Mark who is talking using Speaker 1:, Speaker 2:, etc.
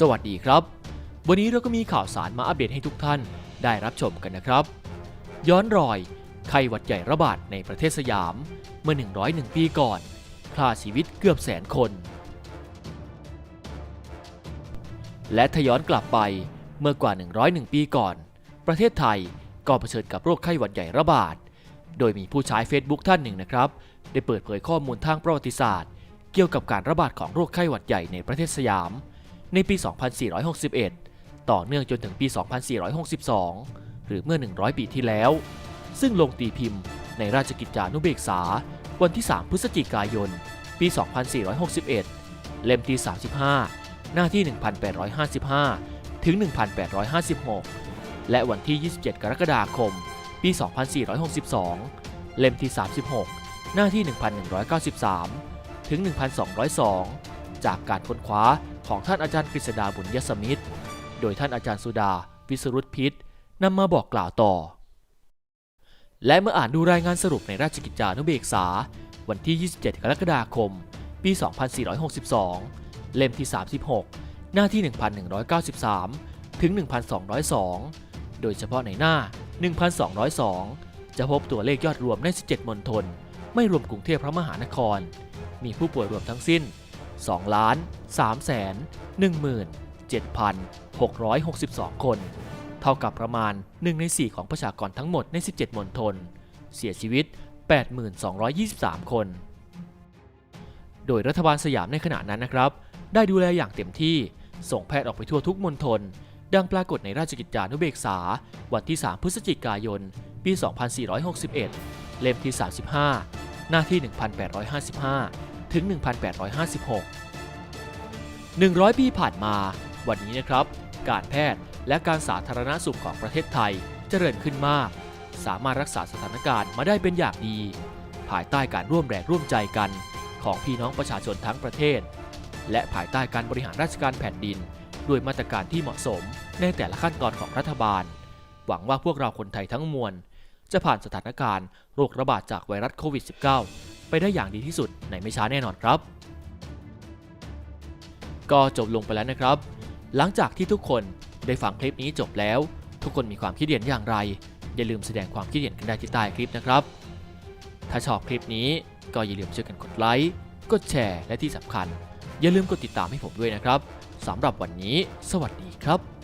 Speaker 1: สวัสดีครับ วันนี้เราก็มีข่าวสารมาอัปเดตให้ทุกท่านได้รับชมกันนะครับ ย้อนรอย ไข้หวัดใหญ่ระบาดในประเทศสยาม เมื่อ 101 ปีก่อนฆ่าชีวิตเกือบแสนคน และถ้าย้อนกลับไปเมื่อกว่า 101 ปีก่อน ประเทศไทยก็เผชิญกับโรคไข้หวัดใหญ่ระบาด โดยมีผู้ใช้ Facebook ท่านหนึ่งนะครับ ได้เปิดเผยข้อมูลทางประวัติศาสตร์ เกี่ยวกับการระบาดของโรคไข้หวัดใหญ่ในประเทศสยาม ในปี 2461 ต่อเนื่องจนถึงปี 2462 หรือเมื่อ 100 ปีที่แล้ว ซึ่งลงตีพิมพ์ในราชกิจจานุเบกษา วันที่ 3 พฤศจิกายน ปี 2461 เล่มที่ 35 หน้าที่ 1855 ถึง 1856 และวันที่ 27 กรกฎาคม ปี 2462 เล่มที่ 36 หน้าที่ 1193 ถึง 1202 จากการค้นคว้า ของท่านอาจารย์กฤษดาบุญยสมิตรโดยท่านอาจารย์สุดา วิสรุตพิษนำมาบอกกล่าวต่อ และเมื่ออ่านดูรายงานสรุปในราชกิจจานุเบกษา วันที่ 27 กรกฎาคม ปี 2462 เล่มที่ 36 หน้าที่ 1193 ถึง 1202 โดยเฉพาะในหน้า 1202 จะพบตัวเลขยอดรวมใน 17 มณฑลไม่รวมกรุงเทพพระมหานคร มีผู้ป่วยรวมทั้งสิ้น 2ล้าน3แสน17,662 คน เท่ากับประมาณ 1 ใน 4 ของประชากรทั้งหมดใน 17 มณฑล เสียชีวิต 8,223 คน โดยรัฐบาลสยามในขณะนั้นนะครับ ได้ดูแลอย่างเต็มที่ ส่งแพทย์ออกไปทั่วทุกมณฑล ดังปรากฏในราชกิจจานุเบกษา วันที่ 3 พฤศจิกายน ปี 2461 เล่มที่ 35 หน้าที่ 1855 ถึง 1856 100 ปีผ่านมา วันนี้นะครับ การแพทย์และการสาธารณสุขของประเทศไทยเจริญขึ้นมาก สามารถรักษาสถานการณ์มาได้เป็นอย่างดี ภายใต้การร่วมแรงร่วมใจกันของพี่น้องประชาชนทั้งประเทศ และภายใต้การบริหารราชการแผ่นดิน ด้วยมาตรการที่เหมาะสมในแต่ละขั้นตอนของรัฐบาล หวังว่าพวกเราคนไทยทั้งมวลจะผ่านสถานการณ์โรคระบาดจากไวรัสโควิด -19 ไปได้อย่างดีที่สุดในไม่ช้าแน่นอนครับ ก็จบลงไปแล้วนะครับ หลังจากที่ทุกคนได้ฟังคลิปนี้จบแล้ว ทุกคนมีความคิดเห็นอย่างไร อย่าลืมแสดงความคิดเห็นกันได้ที่ใต้คลิปนะครับ ถ้าชอบคลิปนี้ก็อย่าลืมช่วยกันกดไลค์กดแชร์และที่สำคัญ อย่าลืมกดติดตามให้ผมด้วยนะครับสำหรับวันนี้ สวัสดีครับ